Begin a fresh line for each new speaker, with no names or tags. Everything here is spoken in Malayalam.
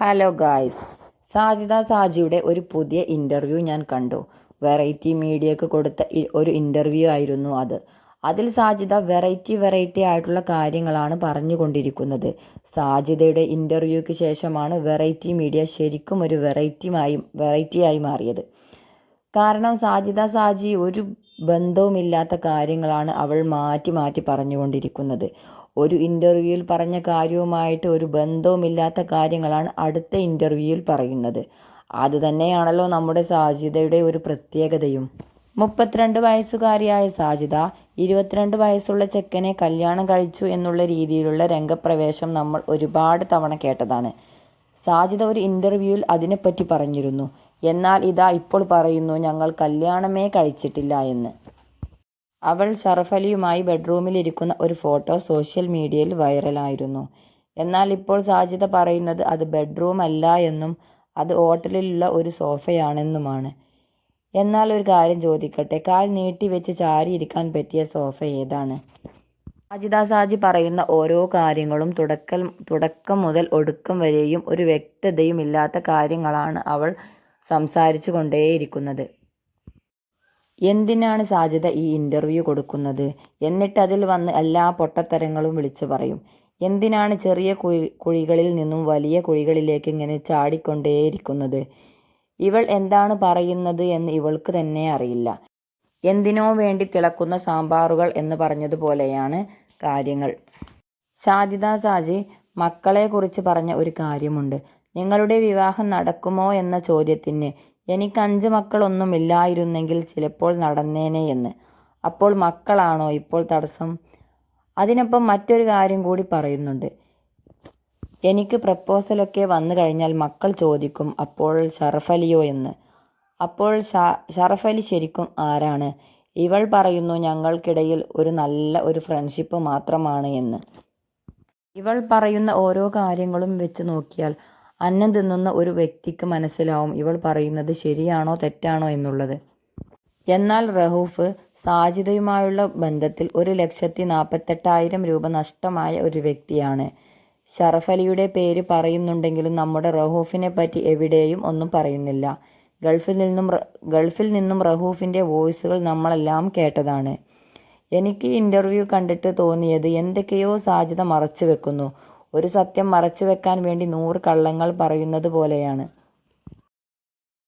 ഹലോ ഗായ്സ് സാജിദ സാജിയുടെ ഒരു പുതിയ ഇന്റർവ്യൂ ഞാൻ കണ്ടു. വെറൈറ്റി മീഡിയക്ക് കൊടുത്ത ഒരു ഇന്റർവ്യൂ ആയിരുന്നു അത്. അതിൽ സാജിദ വെറൈറ്റി വെറൈറ്റി ആയിട്ടുള്ള കാര്യങ്ങളാണ് പറഞ്ഞുകൊണ്ടിരിക്കുന്നത്. സാജിദയുടെ ഇന്റർവ്യൂക്ക് ശേഷമാണ് വെറൈറ്റി മീഡിയ ശരിക്കും ഒരു വെറൈറ്റിയായി വെറൈറ്റിയായി മാറിയത്. കാരണം സാജിദ സാജി ഒരു ബന്ധവുമില്ലാത്ത കാര്യങ്ങളാണ് അവൾ മാറ്റി മാറ്റി പറഞ്ഞുകൊണ്ടിരിക്കുന്നത്. ഒരു ഇന്റർവ്യൂവിൽ പറഞ്ഞ കാര്യവുമായിട്ട് ഒരു ബന്ധവുമില്ലാത്ത കാര്യങ്ങളാണ് അടുത്ത ഇന്റർവ്യൂവിൽ പറയുന്നത്. അത് തന്നെയാണല്ലോ നമ്മുടെ സാജിദയുടെ ഒരു പ്രത്യേകതയും. മുപ്പത്തിരണ്ട് വയസ്സുകാരിയായ സാജിദ ഇരുപത്തിരണ്ട് വയസ്സുള്ള ചെക്കനെ കല്യാണം കഴിച്ചു എന്നുള്ള രീതിയിലുള്ള രംഗപ്രവേശം നമ്മൾ ഒരുപാട് തവണ കേട്ടതാണ്. സാജിദ ഒരു ഇന്റർവ്യൂവിൽ അതിനെപ്പറ്റി പറഞ്ഞിരുന്നു. എന്നാൽ ഇതാ ഇപ്പോൾ പറയുന്നു ഞങ്ങൾ കല്യാണമേ കഴിച്ചിട്ടില്ല എന്ന്. അവൾ ഷറഫലിയുമായി ബെഡ്റൂമിലിരിക്കുന്ന ഒരു ഫോട്ടോ സോഷ്യൽ മീഡിയയിൽ വൈറലായിരുന്നു. എന്നാൽ ഇപ്പോൾ സാജിദ പറയുന്നത് അത് ബെഡ്റൂം അല്ല എന്നും അത് ഹോട്ടലിലുള്ള ഒരു സോഫയാണെന്നുമാണ്. എന്നാൽ ഒരു കാര്യം ചോദിക്കട്ടെ കാൽ നീട്ടി വെച്ച് ചാരിയിരിക്കാൻ പറ്റിയ സോഫ ഏതാണ്? സാജിദ സാജി പറയുന്ന ഓരോ കാര്യങ്ങളും തുടക്ക തുടക്കം മുതൽ ഒടുക്കം വരെയും ഒരു വ്യക്തതയും ഇല്ലാത്ത കാര്യങ്ങളാണ് അവൾ സംസാരിച്ചു കൊണ്ടേയിരിക്കുന്നത്. എന്തിനാണ് സാജിദ ഈ ഇന്റർവ്യൂ കൊടുക്കുന്നത്? എന്നിട്ട് അതിൽ വന്ന് എല്ലാ പൊട്ടത്തരങ്ങളും വിളിച്ചു പറയും. എന്തിനാണ് ചെറിയ കുഴി കുഴികളിൽ നിന്നും വലിയ കുഴികളിലേക്ക് ഇങ്ങനെ ചാടിക്കൊണ്ടേയിരിക്കുന്നത്? ഇവൾ എന്താണ് പറയുന്നത് എന്ന് ഇവൾക്ക് തന്നെ അറിയില്ല. എന്തിനോ വേണ്ടി തിളക്കുന്ന സാമ്പാറുകൾ എന്ന് പറഞ്ഞതുപോലെയാണ് കാര്യങ്ങൾ. സാജിത സാജി മക്കളെക്കുറിച്ച് പറഞ്ഞ ഒരു കാര്യമുണ്ട്. നിങ്ങളുടെ വിവാഹം നടക്കുമോ എന്ന ചോദ്യത്തിന് എനിക്ക് അഞ്ച് മക്കളൊന്നുമില്ലായിരുന്നെങ്കിൽ ചിലപ്പോൾ നടന്നേനെ എന്ന്. അപ്പോൾ മക്കളാണോ ഇപ്പോൾ തടസ്സം? അതിനൊപ്പം മറ്റൊരു കാര്യം കൂടി പറയുന്നുണ്ട്. എനിക്ക് പ്രപ്പോസലൊക്കെ വന്നു കഴിഞ്ഞാൽ മക്കൾ ചോദിക്കും അപ്പോൾ ഷറഫലിയോ എന്ന്? അപ്പോൾ ഷറഫലി ശരിക്കും ആരാണ്? ഇവൾ പറയുന്നു ഞങ്ങൾക്കിടയിൽ ഒരു നല്ല ഒരു ഫ്രണ്ട്ഷിപ്പ് മാത്രമാണ് എന്ന്. ഇവൾ പറയുന്ന ഓരോ കാര്യങ്ങളും വെച്ച് നോക്കിയാൽ അന്നം തിന്നുന്ന ഒരു വ്യക്തിക്ക് മനസ്സിലാവും ഇവൾ പറയുന്നത് ശരിയാണോ തെറ്റാണോ എന്നുള്ളത്. എന്നാൽ റഹൂഫ് സാജിദയുമായുള്ള ബന്ധത്തിൽ ഒരു ലക്ഷത്തി നാൽപ്പത്തെട്ടായിരം രൂപ നഷ്ടമായ ഒരു വ്യക്തിയാണ്. ഷറഫലിയുടെ പേര് പറയുന്നുണ്ടെങ്കിലും നമ്മുടെ റഹൂഫിനെ പറ്റി എവിടെയും ഒന്നും പറയുന്നില്ല. ഗൾഫിൽ നിന്നും ഗൾഫിൽ നിന്നും റഹൂഫിന്റെ വോയിസുകൾ നമ്മളെല്ലാം കേട്ടതാണ്. എനിക്ക് ഇന്റർവ്യൂ കണ്ടിട്ട് തോന്നിയത് എന്തൊക്കെയോ സാധ്യത മറച്ചു വെക്കുന്നു. ഒരു സത്യം മറച്ചു വെക്കാൻ വേണ്ടി നൂറ് കള്ളങ്ങൾ പറയുന്നത് പോലെയാണ്.